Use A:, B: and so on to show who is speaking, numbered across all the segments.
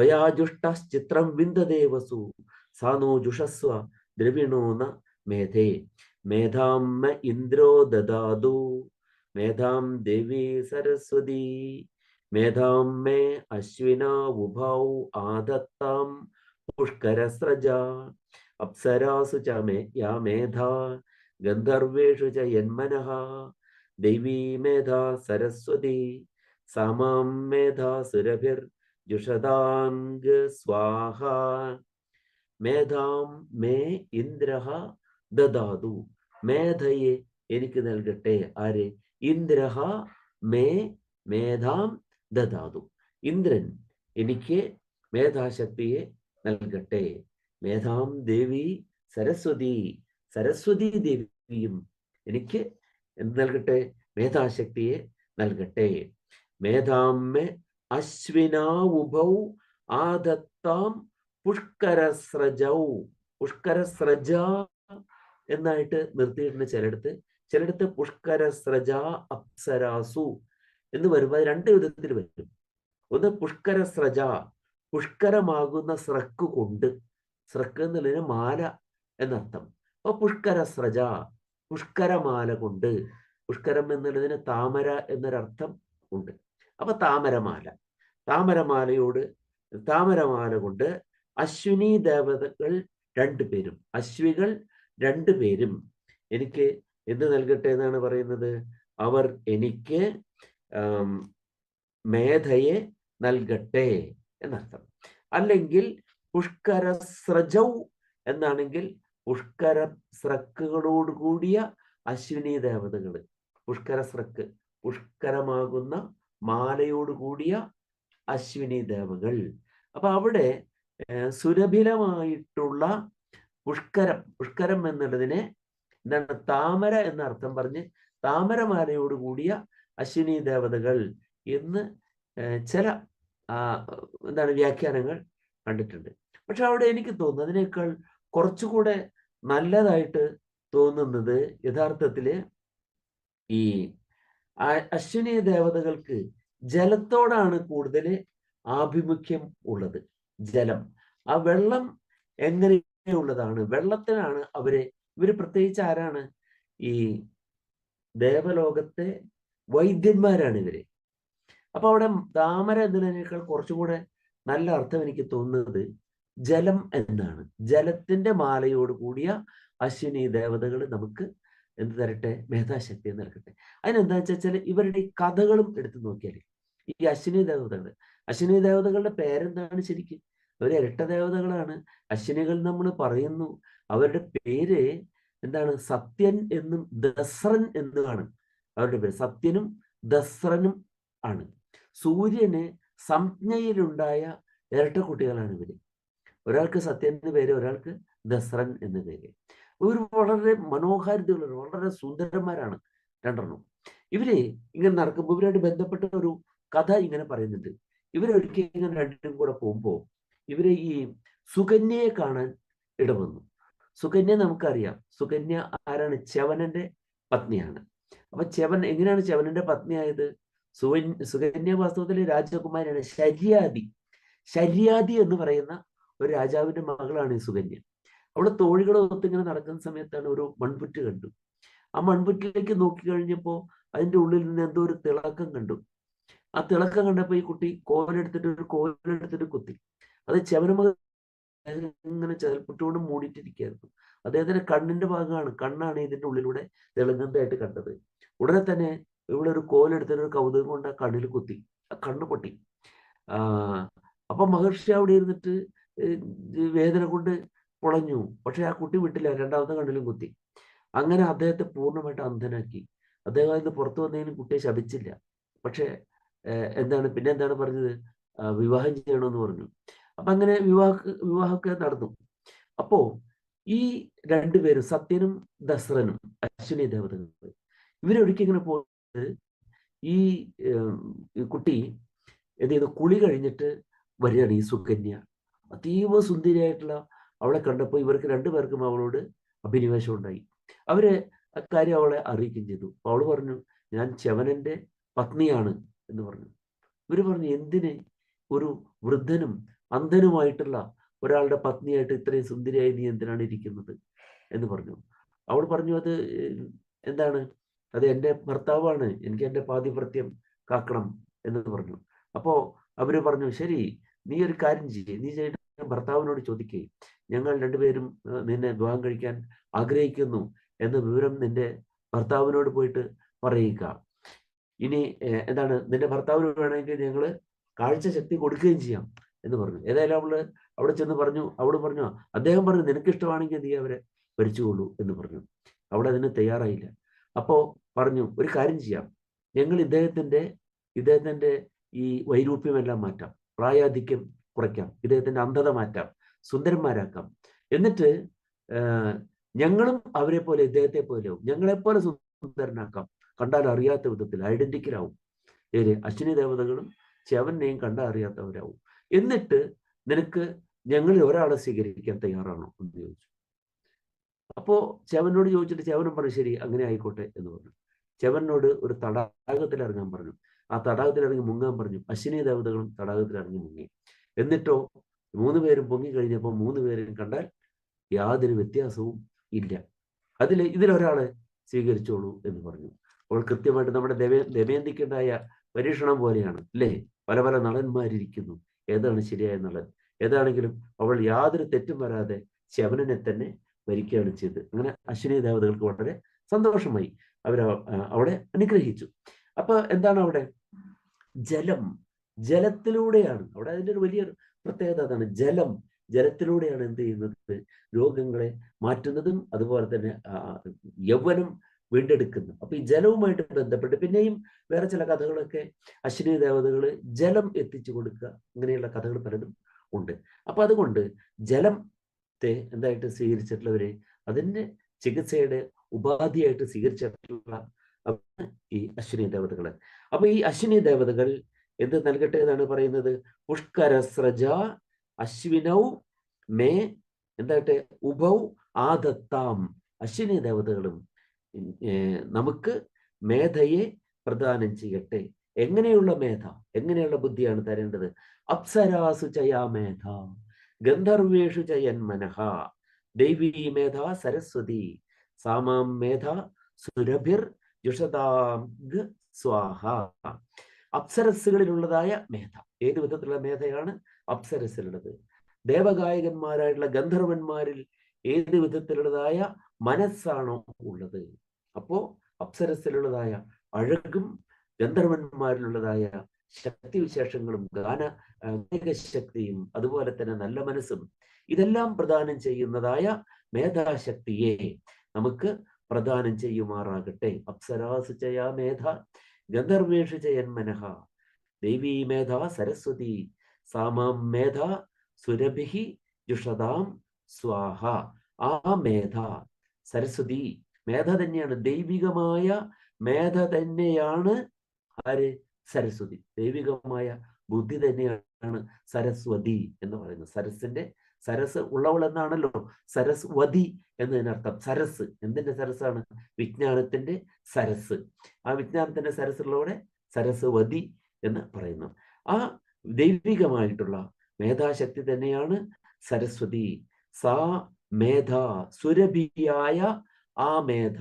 A: ത്വയാജുഷ്ടശ്ചിത്രം വിന്ദദേവസു സാനോ ജുഷസ്വ ദ്രവിണോ ന മേധേ മേധാം മ ഇന്ദ്രോ ദദാതു മേധാം ദേവി സരസ്വതി മേധാം മേ അശ്വിനാ ഉഭൗ ആദത്താം പുഷ്കരസ്രജ അപ്സരാസു ച മേ യാ മേധാ ഗന്ധർവേഷു ച യന്മനഃ ദൈവീ മേധാ സരസ്വതി സാമാം മേധാ സുരഭിർ ജുഷദാംഗ സ്വാഹ മേധാം മേ ഇന്ദ്ര ദദാതു. മേധയെ എനിക്ക് നൽകട്ടെ. ആരെ? ഇന്ദ്ര മേ മേധാം ദദാതു. ഇന്ദ്രൻ എനിക്ക് മേധാശക്തിയെ നൽകട്ടെ. മേധാം ദേവി സരസ്വതി സരസ്വതി ദേവിയും എനിക്ക് എന്ത് നൽകട്ടെ? മേധാശക്തിയെ നൽകട്ടെ. മേധാം അശ്വിനാ ഉഭൗ ആദത്താം പുഷ്കരസ്രജൗ. പുഷ്കരസ്രജ എന്നായിട്ട് നിർത്തിയിട്ടുണ്ട് ചിലയിടത്ത്. ചിലയിടത്ത് പുഷ്കരസ്രജ അപ്സരാസു എന്ന് വരുമ്പോൾ രണ്ട് വിധത്തിൽ വരും. ഒന്ന് പുഷ്കരസ്രജ പുഷ്കരമാകുന്ന സ്രക്ക് കൊണ്ട്. സ്രക്ക് എന്നുള്ളതിന് മാല എന്നർത്ഥം. അപ്പൊ പുഷ്കരസ്രജ പുഷ്കരമാല കൊണ്ട്. പുഷ്കരം എന്നുള്ളതിന് താമര എന്നൊരർത്ഥം ഉണ്ട്. അപ്പൊ താമരമാല. താമരമാലയോട് താമരമാല കൊണ്ട് അശ്വിനി ദേവതകൾ രണ്ടുപേരും അശ്വികൾ രണ്ടുപേരും എനിക്ക് എന്ത് നൽകട്ടെ എന്നാണ് പറയുന്നത്? അവർ എനിക്ക് മേധയെ നൽകട്ടെ എന്നർത്ഥം. അല്ലെങ്കിൽ പുഷ്കര സ്രജൗ എന്നാണെങ്കിൽ പുഷ്കര സ്രക്കുകളോട് കൂടിയ അശ്വിനി ദേവതകൾ പുഷ്കര സ്രക്ക് പുഷ്കരമാകുന്ന മാലയോട് കൂടിയ അശ്വിനി ദേവകൾ. അപ്പൊ അവിടെ സുരഭിലമായിട്ടുള്ള പുഷ്കരം പുഷ്കരം എന്നുള്ളതിനെ എന്താണ് താമര എന്ന അർത്ഥം പറഞ്ഞ് താമരമാലയോട് കൂടിയ അശ്വിനി ദേവതകൾ എന്ന് ചില എന്താണ് വ്യാഖ്യാനങ്ങൾ കണ്ടിട്ടുണ്ട്. പക്ഷെ അവിടെ എനിക്ക് തോന്നുന്നു അതിനേക്കാൾ കുറച്ചുകൂടെ നല്ലതായിട്ട് തോന്നുന്നത് യഥാർത്ഥത്തിൽ ഈ അശ്വിനി ദേവതകൾക്ക് ജലത്തോടാണ് കൂടുതൽ ആഭിമുഖ്യം ഉള്ളത്. ജലം. ആ വെള്ളം എങ്ങനെയുള്ളതാണ്? വെള്ളത്തിനാണ് അവരെ ഇവർ പ്രത്യേകിച്ച് ആരാണ്? ഈ ദേവലോകത്തെ വൈദ്യന്മാരാണ് ഇവർ. അപ്പൊ അവിടെ താമര എന്നതിനേക്കാൾ കുറച്ചുകൂടെ നല്ല അർത്ഥം എനിക്ക് തോന്നുന്നത് ജലം എന്നാണ്. ജലത്തിന്റെ മാലയോട് കൂടിയ അശ്വിനി ദേവതകൾ നമുക്ക് എന്ത് തരട്ടെ? മേധാശക്തി എന്ന് നൽകട്ടെ അതിനെന്താ വെച്ചാൽ ഇവരുടെ ഈ കഥകളും എടുത്തു നോക്കിയാൽ ഈ അശ്വിനി ദേവതകൾ അശ്വിനി ദേവതകളുടെ പേരെന്താണ് ശരിക്കും? അവർ ഇരട്ട ദേവതകളാണ്. അശ്വിനികൾ നമ്മൾ പറയുന്നു അവരുടെ പേര് എന്താണ്? സത്യൻ എന്നും ദസ്രൻ എന്നുമാണ് അവരുടെ പേര് സത്യനും ദസ്രനും ആണ്. സൂര്യന് സംജ്ഞയിലുണ്ടായ ഇരട്ട കുട്ടികളാണ് ഇവർ. ഒരാൾക്ക് സത്യൻ എന്ന് പേര് ഒരാൾക്ക് ദസ്രൻ എന്ന പേര്. ഇവർ വളരെ മനോഹാരിതകളാണ് വളരെ സുന്ദരന്മാരാണ് രണ്ടെണ്ണം. ഇവർ ഇങ്ങനെ നടക്കുമ്പോൾ ഇവരായിട്ട് ബന്ധപ്പെട്ട ഒരു കഥ ഇങ്ങനെ പറയുന്നുണ്ട്. ഇവരൊരിക്കൽ ഇങ്ങനെ രണ്ടും കൂടെ പോകുമ്പോൾ ഇവരെ ഈ സുകന്യയെ കാണാൻ ഇടവന്നു. സുകന്യ നമുക്കറിയാം. സുകന്യ ആരാണ്? ചവനന്റെ പത്നിയാണ്. അപ്പൊ ചവൻ എങ്ങനെയാണ് ചവനന്റെ പത്നിയായത് സുവൻ സുകന്യ വാസ്തവത്തിൽ രാജകുമാരിയാണ്. ശര്യാദി. ശര്യാദി എന്ന് പറയുന്ന ഒരു രാജാവിന്റെ മകളാണ് ഈ സുകന്യ. അവിടെ തോഴികളൊത്ത് ഇങ്ങനെ നടക്കുന്ന സമയത്താണ് ഒരു മൺപുറ്റ് കണ്ടു. ആ മൺപുറ്റിലേക്ക് നോക്കി കഴിഞ്ഞപ്പോ അതിന്റെ ഉള്ളിൽ നിന്ന് എന്തോ ഒരു തിളക്കം കണ്ടു. ആ തിളക്കം കണ്ടപ്പോൾ ഈ കുട്ടി കോലെടുത്തിട്ട് ഒരു കോലെടുത്തിട്ട് കുത്തി. അത് ചവനമക ഇങ്ങനെ ചതൽപ്പുറ്റുകൊണ്ട് മൂടിയിട്ടിരിക്കുകയായിരുന്നു. അദ്ദേഹത്തിന്റെ കണ്ണിന്റെ ഭാഗമാണ് കണ്ണാണ് ഇതിന്റെ ഉള്ളിലൂടെ തിളങ്ങുന്നതായിട്ട് കണ്ടത്. ഉടനെ തന്നെ ഇവിടെ ഒരു കോലെടുത്തിട്ട് ഒരു കൗതുകം കൊണ്ട് ആ കണ്ണിൽ കുത്തി. ആ കണ്ണ് പൊട്ടി. ആ അപ്പൊ മഹർഷി അവിടെ ഇരുന്നിട്ട് വേദന കൊണ്ട് പൊളഞ്ഞു പക്ഷെ ആ കുട്ടി വിട്ടില്ല. രണ്ടാമത്തെ കണ്ണിലും കുത്തി. അങ്ങനെ അദ്ദേഹത്തെ പൂർണമായിട്ട് അന്ധനാക്കി. അദ്ദേഹം അതിന് പുറത്തു വന്നതിനും കുട്ടിയെ ശപിച്ചില്ല. പക്ഷെ എന്താണ് പിന്നെ എന്താണ് പറഞ്ഞത്? വിവാഹം ചെയ്യണമെന്ന് പറഞ്ഞു. അപ്പൊ അങ്ങനെ വിവാഹ വിവാഹമൊക്കെ നടന്നു. അപ്പോ ഈ രണ്ടുപേരും സത്യനും ദസ്രനും അശ്വിനി ദേവതകൾ ഇവരൊരിക്കൽ ഇങ്ങനെ ഈ കുട്ടി എന്ത് ചെയ്തു? കുളി കഴിഞ്ഞിട്ട് വരികയാണ് ഈ സുകന്യ. അതീവ സുന്ദരിയായിട്ടുള്ള അവളെ കണ്ടപ്പോൾ ഇവർക്ക് രണ്ടുപേർക്കും അവളോട് അഭിനിവേശം ഉണ്ടായി. അവർ അക്കാര്യം അവളെ അറിയിക്കുകയും ചെയ്തു. അവൾ പറഞ്ഞു ഞാൻ ചവനന്റെ പത്നിയാണ് എന്ന് പറഞ്ഞു. ഇവർ പറഞ്ഞു എന്തിന്? ഒരു വൃദ്ധനും അന്ധനുമായിട്ടുള്ള ഒരാളുടെ പത്നിയായിട്ട് ഇത്രയും സുന്ദരിയായി നീ എന്തിനാണ് ഇരിക്കുന്നത്? എന്ന് പറഞ്ഞു. അവൾ പറഞ്ഞു അത് എന്താണ്? അത് എന്റെ ഭർത്താവാണ്. എനിക്ക് എന്റെ പാതിഭൃത്യം കാക്കണം എന്ന് പറഞ്ഞു. അപ്പോൾ അവർ പറഞ്ഞു ശരി നീ ഒരു കാര്യം ചെയ്യേ. നീ ചെയ്തിട്ട് ഭർത്താവിനോട് ചോദിക്കേ ഞങ്ങൾ രണ്ടുപേരും നിന്നെ വിവാഹം കഴിക്കാൻ ആഗ്രഹിക്കുന്നു എന്ന വിവരം നിന്റെ ഭർത്താവിനോട് പോയിട്ട് പറയുക. ഇനി എന്താണ് നിന്റെ ഭർത്താവിന് വേണമെങ്കിൽ ഞങ്ങൾ കാഴ്ച ശക്തി കൊടുക്കുകയും ചെയ്യാം എന്ന് പറഞ്ഞു. ഏതായാലും അവൾ അവിടെ ചെന്ന് പറഞ്ഞു അവൾ പറഞ്ഞു അദ്ദേഹം പറഞ്ഞു നിനക്ക് ഇഷ്ടമാണെങ്കിൽ നീ അവരെ ഭരിച്ചുകൊള്ളൂ എന്ന് പറഞ്ഞു. അവിടെ അതിന് തയ്യാറായില്ല. അപ്പോ പറഞ്ഞു ഒരു കാര്യം ചെയ്യാം. ഞങ്ങൾ ഇദ്ദേഹത്തിന്റെ ഇദ്ദേഹത്തിന്റെ ഈ വൈരൂപ്യമെല്ലാം മാറ്റാം. പ്രായാധിക്യം കുറയ്ക്കാം. ഇദ്ദേഹത്തിന്റെ അന്ധത മാറ്റാം. സുന്ദരന്മാരാക്കാം. എന്നിട്ട് ഞങ്ങളും അവരെ പോലെ ഇദ്ദേഹത്തെ പോലെയാവും ഞങ്ങളെപ്പോലെ സുന്ദരനാക്കാം. കണ്ടാൽ അറിയാത്ത വിധത്തിൽ ഐഡന്റിക്കലാവും. ഏത്? അശ്വിനി ദേവതകളും ചെവനെയും കണ്ടാൽ അറിയാത്തവരാവും. എന്നിട്ട് നിനക്ക് ഞങ്ങളിൽ ഒരാളെ സ്വീകരിക്കാൻ തയ്യാറാണോ എന്ന് ചോദിച്ചു. അപ്പോ ചെവനോട് ചോദിച്ചിട്ട് ചെവനും പറഞ്ഞു ശരി അങ്ങനെ ആയിക്കോട്ടെ എന്ന് പറഞ്ഞു. ചെവനോട് ഒരു തടാകത്തിൽ ഇറങ്ങാൻ പറഞ്ഞു. ആ തടാകത്തിൽ ഇറങ്ങി മുങ്ങാൻ പറഞ്ഞു. അശ്വിനി ദേവതകളും തടാകത്തിൽ ഇറങ്ങി മുങ്ങി. എന്നിട്ടോ മൂന്ന് പേരും പൊങ്ങി കഴിഞ്ഞപ്പോൾ മൂന്ന് പേരും കണ്ടാൽ യാതൊരു വ്യത്യാസവും ഇല്ല. അതിൽ ഇതിലൊരാളെ സ്വീകരിച്ചോളൂ എന്ന് പറഞ്ഞു. അപ്പോൾ കൃത്യമായിട്ട് നമ്മുടെ ദമേ ദമയന്തിക്കുണ്ടായ പരീക്ഷണം പോലെയാണ് അല്ലേ? പല പല നടന്മാരിയ്ക്കുന്നു ഏതാണ് ശരിയായ നടൻ? ഏതാണെങ്കിലും അവൾ യാതൊരു തെറ്റും വരാതെ ശവനനെ തന്നെ ഭരിക്കുകയാണ് ചെയ്തത്. അങ്ങനെ അശ്വിനി ദേവതകൾക്ക് വളരെ സന്തോഷമായി. അവർ അവിടെ അനുഗ്രഹിച്ചു. അപ്പൊ എന്താണ് അവിടെ? ജലം. ജലത്തിലൂടെയാണ്. അവിടെ അതിന്റെ ഒരു വലിയ പ്രത്യേകത അതാണ് ജലം. ജലത്തിലൂടെയാണ് എന്ത് ചെയ്യുന്നത്? രോഗങ്ങളെ മാറ്റുന്നതും അതുപോലെ തന്നെ യൗവനം വീണ്ടെടുക്കുന്നു. അപ്പൊ ഈ ജലവുമായിട്ട് ബന്ധപ്പെട്ട് പിന്നെയും വേറെ ചില കഥകളൊക്കെ അശ്വിനി ദേവതകൾ ജലം എത്തിച്ചു കൊടുക്കുക ഇങ്ങനെയുള്ള കഥകൾ പലതും ഉണ്ട്. അപ്പൊ അതുകൊണ്ട് ജലത്തെ എന്തായിട്ട് സ്വീകരിച്ചിട്ടുള്ളവരെ അതിന്റെ ചികിത്സയുടെ ഉപാധിയായിട്ട് സ്വീകരിച്ചിട്ടുള്ള ഈ അശ്വിനി ദേവതകൾ. അപ്പൊ ഈ അശ്വിനി ദേവതകൾ എന്ത് നൽകട്ടെ എന്നാണ് പറയുന്നത്? പുഷ്കരസ്രജ അശ്വിനൗ മേ എന്താട്ടെ ഉഭൗ ആദത്താം. അശ്വിനി ദേവതകളും നമുക്ക് മേധയെ പ്രദാനം ചെയ്യട്ടെ. എങ്ങനെയുള്ള മേധ? എങ്ങനെയുള്ള ബുദ്ധിയാണ് തരേണ്ടത്? അപ്സരാസു ചയാ മേധ ഗന്ധർവേഷു ചയൻ മനഃ ദൈവീ മേധ സരസ്വതി സാമാം മേധ സുരഭിർ ജുഷതാം സ്വാഹ. അപ്സരസ്സുകളിലുള്ളതായ മേധ. ഏത് വിധത്തിലുള്ള മേധയാണ് അപ്സരസ്സിലുള്ളത് ദേവഗായകന്മാരായിട്ടുള്ള ഗന്ധർവന്മാരിൽ ഏത് വിധത്തിലുള്ളതായ മനസ്സാണോ ഉള്ളത്? അപ്പോ അപ്സരസ്സിലുള്ളതായ അഴകും ഗന്ധർവന്മാരിലുള്ളതായ ശക്തിവിശേഷങ്ങളും ഗാന ശക്തിയും അതുപോലെ തന്നെ നല്ല മനസ്സും ഇതെല്ലാം പ്രദാനം ചെയ്യുന്നതായ മേധാശക്തിയെ നമുക്ക് പ്രദാനം ചെയ്യുമാറാകട്ടെ. അപ്സരാസുചയാ മേധ. ഗന്ധർവേഷു ചയന്മനഃ ദേവീ മേധ സരസ്വതി. സാമാം മേധ സുരഭി ജുഷതാം സ്വാഹ. ആ മേധ സരസ്വതി. മേധ തന്നെയാണ്. ദൈവികമായ മേധ തന്നെയാണ് ആര്? സരസ്വതി. ദൈവികമായ ബുദ്ധി തന്നെയാണ് സരസ്വതി എന്ന് പറയുന്നത്. സരസിന്റെ സരസ് ഉള്ളവൾ എന്നാണല്ലോ സരസ് വതി എന്നതിനർത്ഥം. സരസ്. എന്തിന്റെ സരസാണ്? വിജ്ഞാനത്തിന്റെ സരസ്. ആ വിജ്ഞാനത്തിന്റെ സരസുള്ളവടെ സരസ്വതി എന്ന് പറയുന്നു. ആ ദൈവികമായിട്ടുള്ള മേധാശക്തി തന്നെയാണ് സരസ്വതി. സാ മേധ സുരഭിയായ ആ മേധ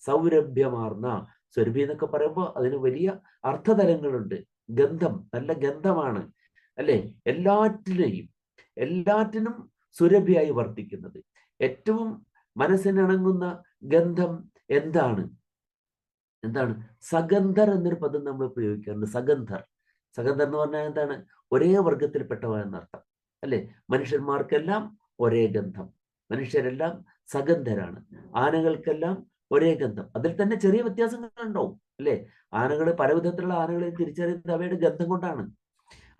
A: സൗരഭ്യമാർന്ന. സുരഭി എന്നൊക്കെ പറയുമ്പോൾ അതിന് വലിയ അർത്ഥതലങ്ങളുണ്ട്. ഗന്ധം. നല്ല ഗന്ധമാണ്. അല്ലെ? എല്ലാറ്റിനെയും എല്ലാറ്റിനും സുരഭിയായി വർത്തിക്കുന്നത്. ഏറ്റവും മനസ്സിനിണങ്ങുന്ന ഗന്ധം എന്താണ്? എന്താണ്? സഗന്ധർ എന്നൊരു പദം നമ്മൾ ഉപയോഗിക്കാറുണ്ട്. സഗന്ധർ. സഗന്ധർ എന്ന് പറഞ്ഞാൽ എന്താണ്? ഒരേ വർഗത്തിൽപ്പെട്ടവ എന്നർത്ഥം. അല്ലെ? മനുഷ്യന്മാർക്കെല്ലാം ഒരേ ഗന്ധം. മനുഷ്യരെല്ലാം സഗന്ധരാണ്. ആനകൾക്കെല്ലാം ഒരേ ഗന്ധം. അതിൽ തന്നെ ചെറിയ വ്യത്യാസങ്ങൾ ഉണ്ടാവും അല്ലെ? ആനകൾ പലവിധത്തിലുള്ള ആനകളെ തിരിച്ചറിയുന്നത് അവയുടെ ഗന്ധം കൊണ്ടാണ്.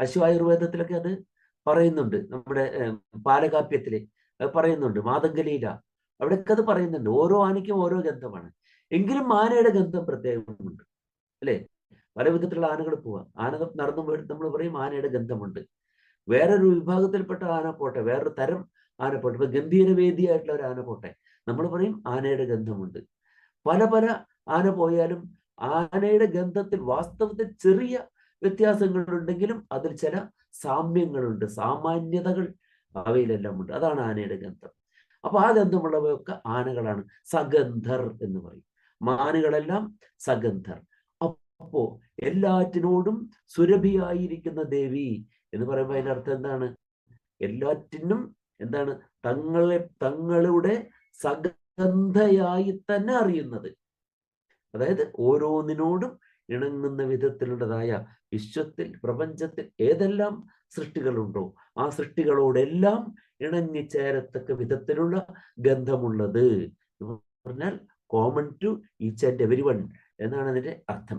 A: അശ്വായുർവേദത്തിലൊക്കെ അത് പറയുന്നുണ്ട്. നമ്മുടെ പാലകാപ്യത്തിൽ പറയുന്നുണ്ട്. മാതങ്കലീല അവിടെയൊക്കെ അത് പറയുന്നുണ്ട്. ഓരോ ആനയ്ക്കും ഓരോ ഗന്ധമാണ്. എങ്കിലും ആനയുടെ ഗന്ധം പ്രത്യേകമുണ്ട്. അല്ലേ? പല വിധത്തിലുള്ള ആനകൾ പോവാം. ആന നടന്നു പോയിട്ട് നമ്മൾ പറയും ആനയുടെ ഗന്ധമുണ്ട്. വേറൊരു വിഭാഗത്തിൽപ്പെട്ട ആന പോട്ടെ. വേറൊരു തരം ആന പോട്ടെ. ഇപ്പൊ ഗംഭീരവേദിയായിട്ടുള്ള ഒരു ആന പോട്ടെ. നമ്മൾ പറയും ആനയുടെ ഗന്ധമുണ്ട്. പല പല ആന പോയാലും ആനയുടെ ഗന്ധത്തിൽ വാസ്തവത്തിൽ ചെറിയ വ്യത്യാസങ്ങളുണ്ടെങ്കിലും അതിൽ ചില സാമ്യങ്ങളുണ്ട് സാമാന്യതകൾ അവയിലെല്ലാം ഉണ്ട് അതാണ് ആനയുടെ ഗന്ധം അപ്പൊ ആ ഗന്ധമുള്ളവയൊക്കെ ആനകളാണ്. സഗന്ധർ എന്ന് പറയും. മാനുകളെല്ലാം സഗന്ധർ. അപ്പോ എല്ലാറ്റിനോടും സുരഭിയായിരിക്കുന്ന ദേവി എന്ന് പറയുമ്പോൾ അതിന്റെ അർത്ഥം എന്താണ്? എല്ലാറ്റിനും എന്താണ്? തങ്ങളെ തങ്ങളുടെ സഗന്ധയായി തന്നെ അറിയുന്നത്. അതായത് ഓരോന്നിനോടും ഇണങ്ങുന്ന വിധത്തിലുള്ളതായ വിശ്വത്തിൽ പ്രപഞ്ചത്തിൽ ഏതെല്ലാം സൃഷ്ടികളുണ്ടോ ആ സൃഷ്ടികളോടെല്ലാം ഇണങ്ങിച്ചേരത്തക്ക വിധത്തിലുള്ള ഗന്ധമുള്ളത്. എന്ന് പറഞ്ഞാൽ common to each and every one എന്നാണ് അതിന്റെ അർത്ഥം.